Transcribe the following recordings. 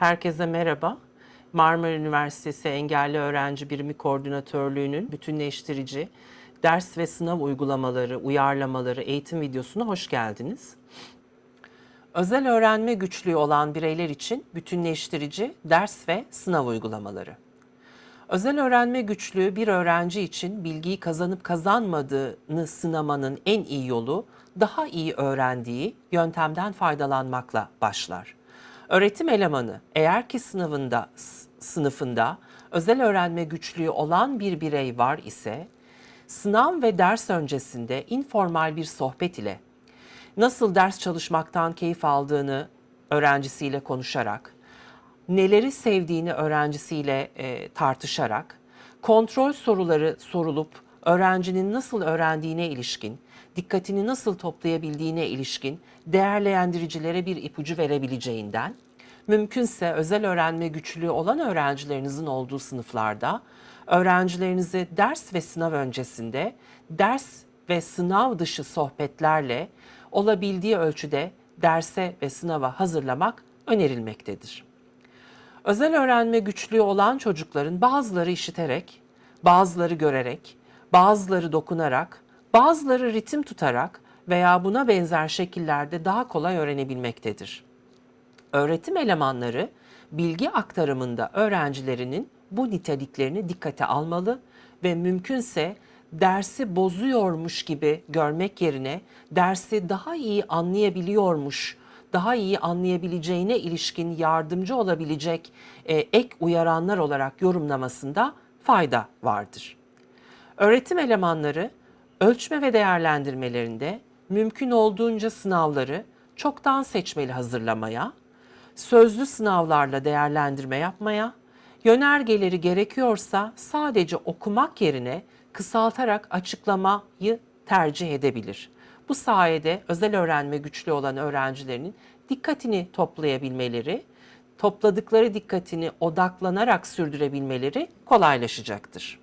Herkese merhaba. Marmara Üniversitesi Engelli Öğrenci Birimi Koordinatörlüğü'nün bütünleştirici ders ve sınav uygulamaları, uyarlamaları eğitim videosuna hoş geldiniz. Özel öğrenme güçlüğü olan bireyler için bütünleştirici ders ve sınav uygulamaları. Özel öğrenme güçlüğü bir öğrenci için bilgiyi kazanıp kazanmadığını sınamanın en iyi yolu daha iyi öğrendiği yöntemden faydalanmakla başlar. Öğretim elemanı eğer ki sınavında sınıfında özel öğrenme güçlüğü olan bir birey var ise sınav ve ders öncesinde informal bir sohbet ile nasıl ders çalışmaktan keyif aldığını öğrencisiyle konuşarak, neleri sevdiğini öğrencisiyle e, tartışarak, kontrol soruları sorulup öğrencinin nasıl öğrendiğine ilişkin, dikkatini nasıl toplayabildiğine ilişkin değerlendiricilere bir ipucu verebileceğinden, mümkünse özel öğrenme güçlüğü olan öğrencilerinizin olduğu sınıflarda öğrencilerinizi ders ve sınav öncesinde ders ve sınav dışı sohbetlerle olabildiği ölçüde derse ve sınava hazırlamak önerilmektedir. Özel öğrenme güçlüğü olan çocukların bazıları işiterek, bazıları görerek, bazıları dokunarak, bazıları ritim tutarak veya buna benzer şekillerde daha kolay öğrenebilmektedir. Öğretim elemanları bilgi aktarımında öğrencilerinin bu niteliklerini dikkate almalı ve mümkünse dersi bozuyormuş gibi görmek yerine dersi daha iyi anlayabiliyormuş, daha iyi anlayabileceğine ilişkin yardımcı olabilecek e, ek uyaranlar olarak yorumlamasında fayda vardır. Öğretim elemanları ölçme ve değerlendirmelerinde mümkün olduğunca sınavları çoktan seçmeli hazırlamaya, sözlü sınavlarla değerlendirme yapmaya, yönergeleri gerekiyorsa sadece okumak yerine kısaltarak açıklamayı tercih edebilir. Bu sayede özel öğrenme güçlü olan öğrencilerinin dikkatini toplayabilmeleri, topladıkları dikkatini odaklanarak sürdürebilmeleri kolaylaşacaktır.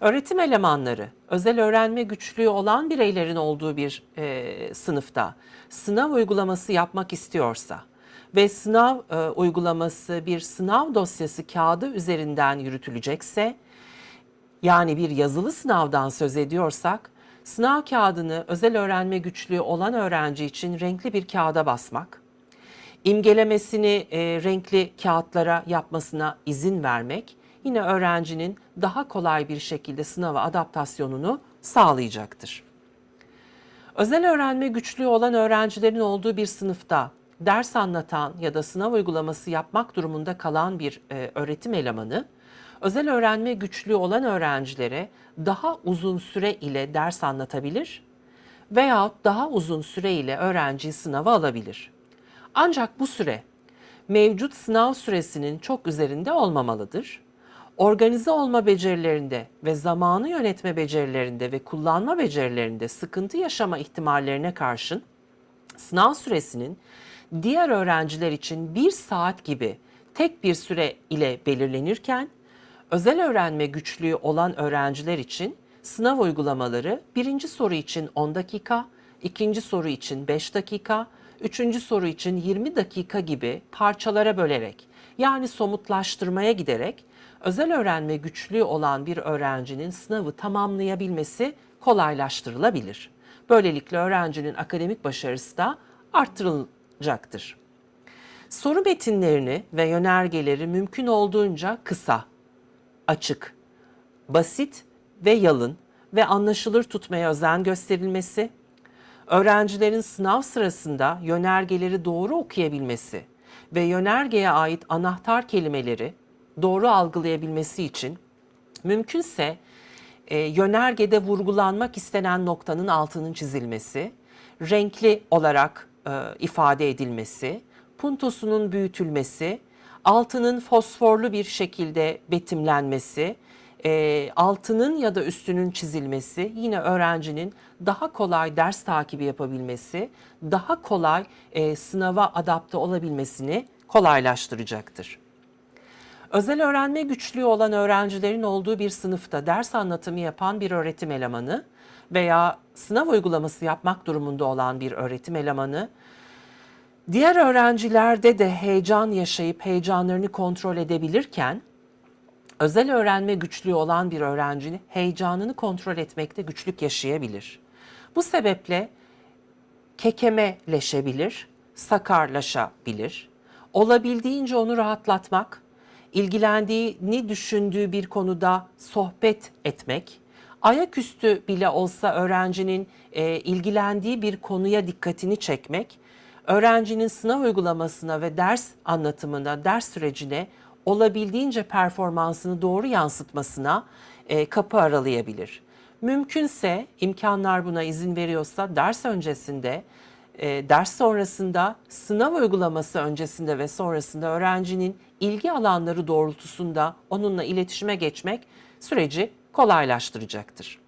Öğretim elemanları özel öğrenme güçlüğü olan bireylerin olduğu bir e, sınıfta sınav uygulaması yapmak istiyorsa ve sınav e, uygulaması bir sınav dosyası kağıdı üzerinden yürütülecekse yani bir yazılı sınavdan söz ediyorsak sınav kağıdını özel öğrenme güçlüğü olan öğrenci için renkli bir kağıda basmak, imgelemesini e, renkli kağıtlara yapmasına izin vermek yine öğrencinin daha kolay bir şekilde sınava adaptasyonunu sağlayacaktır. Özel öğrenme güçlüğü olan öğrencilerin olduğu bir sınıfta ders anlatan ya da sınav uygulaması yapmak durumunda kalan bir e, öğretim elemanı, özel öğrenme güçlüğü olan öğrencilere daha uzun süre ile ders anlatabilir veyahut daha uzun süre ile öğrenciyi sınava alabilir. Ancak bu süre mevcut sınav süresinin çok üzerinde olmamalıdır. Organize olma becerilerinde ve zamanı yönetme becerilerinde ve kullanma becerilerinde sıkıntı yaşama ihtimallerine karşın sınav süresinin diğer öğrenciler için bir saat gibi tek bir süre ile belirlenirken özel öğrenme güçlüğü olan öğrenciler için sınav uygulamaları birinci soru için 10 dakika, ikinci soru için 5 dakika, üçüncü soru için 20 dakika gibi parçalara bölerek yani somutlaştırmaya giderek özel öğrenme güçlüğü olan bir öğrencinin sınavı tamamlayabilmesi kolaylaştırılabilir. Böylelikle öğrencinin akademik başarısı da arttırılacaktır. Soru metinlerini ve yönergeleri mümkün olduğunca kısa, açık, basit ve yalın ve anlaşılır tutmaya özen gösterilmesi, öğrencilerin sınav sırasında yönergeleri doğru okuyabilmesi ve yönergeye ait anahtar kelimeleri doğru algılayabilmesi için mümkünse e, yönergede vurgulanmak istenen noktanın altının çizilmesi, renkli olarak e, ifade edilmesi, puntosunun büyütülmesi, altının fosforlu bir şekilde betimlenmesi, e, altının ya da üstünün çizilmesi, yine öğrencinin daha kolay ders takibi yapabilmesi, daha kolay e, sınava adapte olabilmesini kolaylaştıracaktır. Özel öğrenme güçlüğü olan öğrencilerin olduğu bir sınıfta ders anlatımı yapan bir öğretim elemanı veya sınav uygulaması yapmak durumunda olan bir öğretim elemanı Diğer öğrencilerde de heyecan yaşayıp heyecanlarını kontrol edebilirken özel öğrenme güçlüğü olan bir öğrencinin heyecanını kontrol etmekte güçlük yaşayabilir. Bu sebeple kekemeleşebilir, sakarlaşabilir. Olabildiğince onu rahatlatmak, ilgilendiğini düşündüğü bir konuda sohbet etmek, ayaküstü bile olsa öğrencinin e, ilgilendiği bir konuya dikkatini çekmek, öğrencinin sınav uygulamasına ve ders anlatımına, ders sürecine olabildiğince performansını doğru yansıtmasına e, kapı aralayabilir. Mümkünse imkanlar buna izin veriyorsa ders öncesinde, e, ders sonrasında, sınav uygulaması öncesinde ve sonrasında öğrencinin ilgi alanları doğrultusunda onunla iletişime geçmek süreci kolaylaştıracaktır.